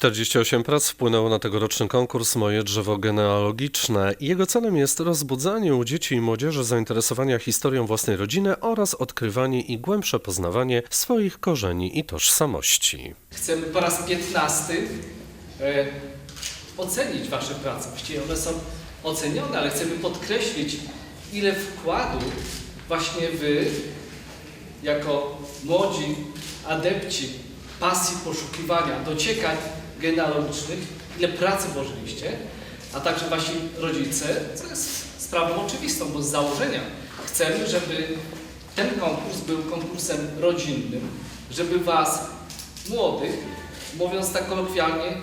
48 prac wpłynęło na tegoroczny konkurs Moje drzewo genealogiczne. Jego celem jest rozbudzanie u dzieci i młodzieży zainteresowania historią własnej rodziny oraz odkrywanie i głębsze poznawanie swoich korzeni i tożsamości. Chcemy po raz piętnasty e, ocenić Wasze prace. Właściwie one są ocenione, ale chcemy podkreślić, ile wkładu właśnie Wy, jako młodzi adepci pasji poszukiwania, dociekań genealogicznych, ile pracy włożyliście, a także Wasi rodzice, co jest sprawą oczywistą, bo z założenia chcemy, żeby ten konkurs był konkursem rodzinnym, żeby Was, młodych, mówiąc tak kolokwialnie,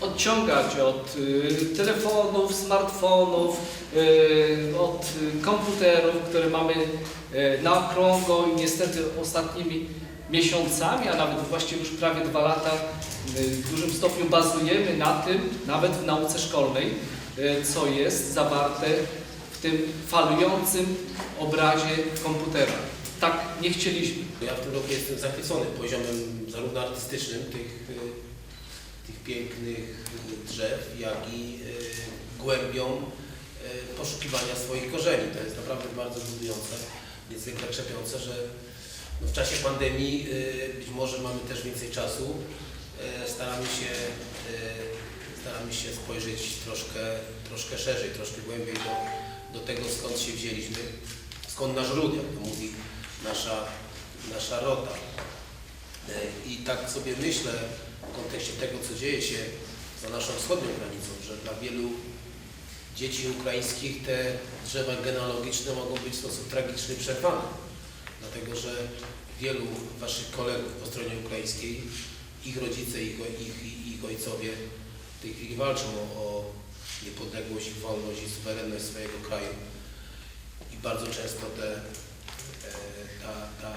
odciągać od y, telefonów, smartfonów, y, od komputerów, które mamy y, na okrągło i niestety ostatnimi miesiącami, a nawet właściwie już prawie dwa lata y, w dużym stopniu bazujemy na tym, nawet w nauce szkolnej, y, co jest zawarte w tym falującym obrazie komputera. Tak nie chcieliśmy. Ja w tym roku jestem zachwycony poziomem zarówno artystycznym tych, y, tych pięknych drzew, jak i głębią poszukiwania swoich korzeni. To jest naprawdę bardzo budujące, niezwykle krzepiące, że w czasie pandemii y, być może mamy też więcej czasu. y, Staramy się, y, staramy się spojrzeć troszkę, troszkę szerzej, troszkę głębiej do, do tego, skąd się wzięliśmy, skąd nasz ród, jak to mówi nasza, nasza rota. E, I tak sobie myślę w kontekście tego, co dzieje się za naszą wschodnią granicą, że dla wielu dzieci ukraińskich te drzewa genealogiczne mogą być w sposób tragiczny przerwane. Dlatego, że wielu Waszych kolegów po stronie ukraińskiej, ich rodzice, ich, ich, ich ojcowie w tej chwili walczą o, o niepodległość, wolność i suwerenność swojego kraju. I bardzo często te, e, ta, ta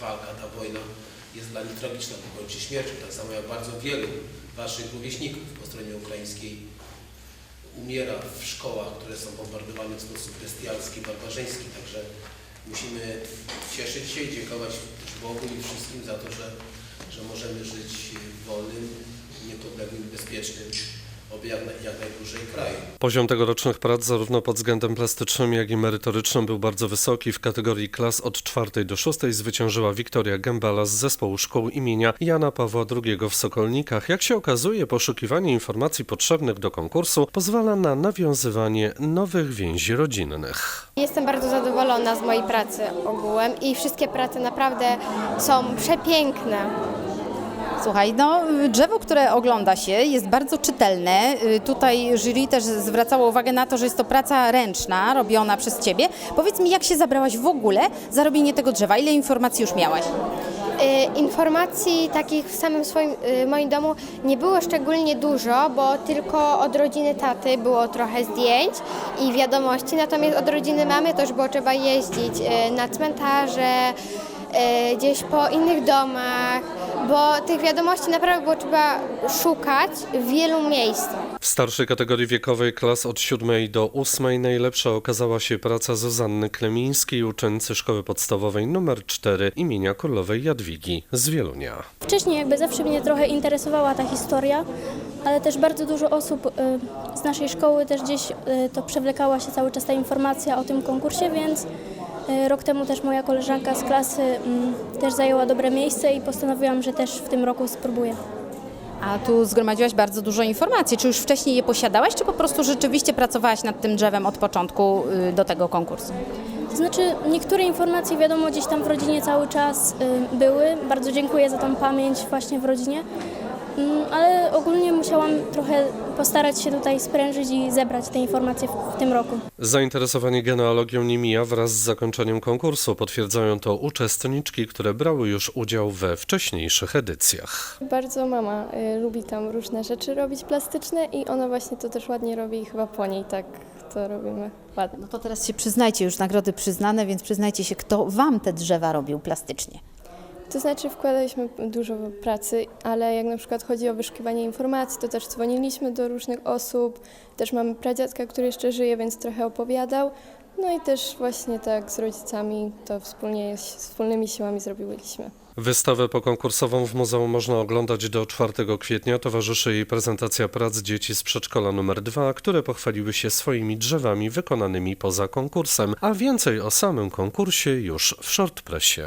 walka, ta wojna jest dla nich tragiczna, bo kończy śmiercią. Tak samo jak bardzo wielu Waszych rówieśników po stronie ukraińskiej umiera w szkołach, które są bombardowane w sposób bestialski, barbarzyński. Także musimy cieszyć się i dziękować Bogu i wszystkim za to, że, że możemy żyć w wolnym, niepodległym, bezpiecznym, oby jak, naj- jak najdłużej kraju. Poziom tegorocznych prac zarówno pod względem plastycznym, jak i merytorycznym był bardzo wysoki. W kategorii klas od czwartej do szóstej zwyciężyła Wiktoria Gębala z zespołu szkół imienia Jana Pawła II w Sokolnikach. Jak się okazuje, poszukiwanie informacji potrzebnych do konkursu pozwala na nawiązywanie nowych więzi rodzinnych. Jestem bardzo zadowolona z mojej pracy ogółem i wszystkie prace naprawdę są przepiękne. Słuchaj, no drzewo, które ogląda się jest bardzo czytelne. Y, Tutaj jury też zwracało uwagę na to, że jest to praca ręczna, robiona przez Ciebie. Powiedz mi, jak się zabrałaś w ogóle za robienie tego drzewa? Ile informacji już miałaś? Y, Informacji takich w samym swoim y, moim domu nie było szczególnie dużo, bo tylko od rodziny taty było trochę zdjęć i wiadomości, natomiast od rodziny mamy już było trzeba jeździć na cmentarze, gdzieś po innych domach, bo tych wiadomości naprawdę było trzeba szukać w wielu miejscach. W starszej kategorii wiekowej klas od siódmej do ósmej najlepsza okazała się praca Zuzanny Klemińskiej, uczennicy szkoły podstawowej nr 4 imienia Królowej Jadwigi z Wielunia. Wcześniej jakby zawsze mnie trochę interesowała ta historia, ale też bardzo dużo osób y, z naszej szkoły też gdzieś y, to przewlekała się cały czas ta informacja o tym konkursie, więc rok temu też moja koleżanka z klasy mm, też zajęła dobre miejsce i postanowiłam, że też w tym roku spróbuję. A tu zgromadziłaś bardzo dużo informacji. Czy już wcześniej je posiadałaś, czy po prostu rzeczywiście pracowałaś nad tym drzewem od początku y, do tego konkursu? To znaczy niektóre informacje wiadomo gdzieś tam w rodzinie cały czas y, były. Bardzo dziękuję za tą pamięć właśnie w rodzinie. Mm, Ale ogólnie musiałam trochę postarać się tutaj sprężyć i zebrać te informacje w, w tym roku. Zainteresowanie genealogią nie mija wraz z zakończeniem konkursu. Potwierdzają to uczestniczki, które brały już udział we wcześniejszych edycjach. Bardzo mama y, lubi tam różne rzeczy robić plastyczne i ona właśnie to też ładnie robi i chyba po niej tak to robimy ładnie. No to teraz się przyznajcie, już nagrody przyznane, więc przyznajcie się, kto Wam te drzewa robił plastycznie. To znaczy wkładaliśmy dużo pracy, ale jak na przykład chodzi o wyszukiwanie informacji, to też dzwoniliśmy do różnych osób. Też mamy pradziadka, który jeszcze żyje, więc trochę opowiadał. No i też właśnie tak z rodzicami to wspólnie, wspólnymi siłami zrobiliśmy. Wystawę pokonkursową w muzeum można oglądać do 4 kwietnia. Towarzyszy jej prezentacja prac dzieci z przedszkola nr 2, które pochwaliły się swoimi drzewami wykonanymi poza konkursem. A więcej o samym konkursie już w Shortpressie.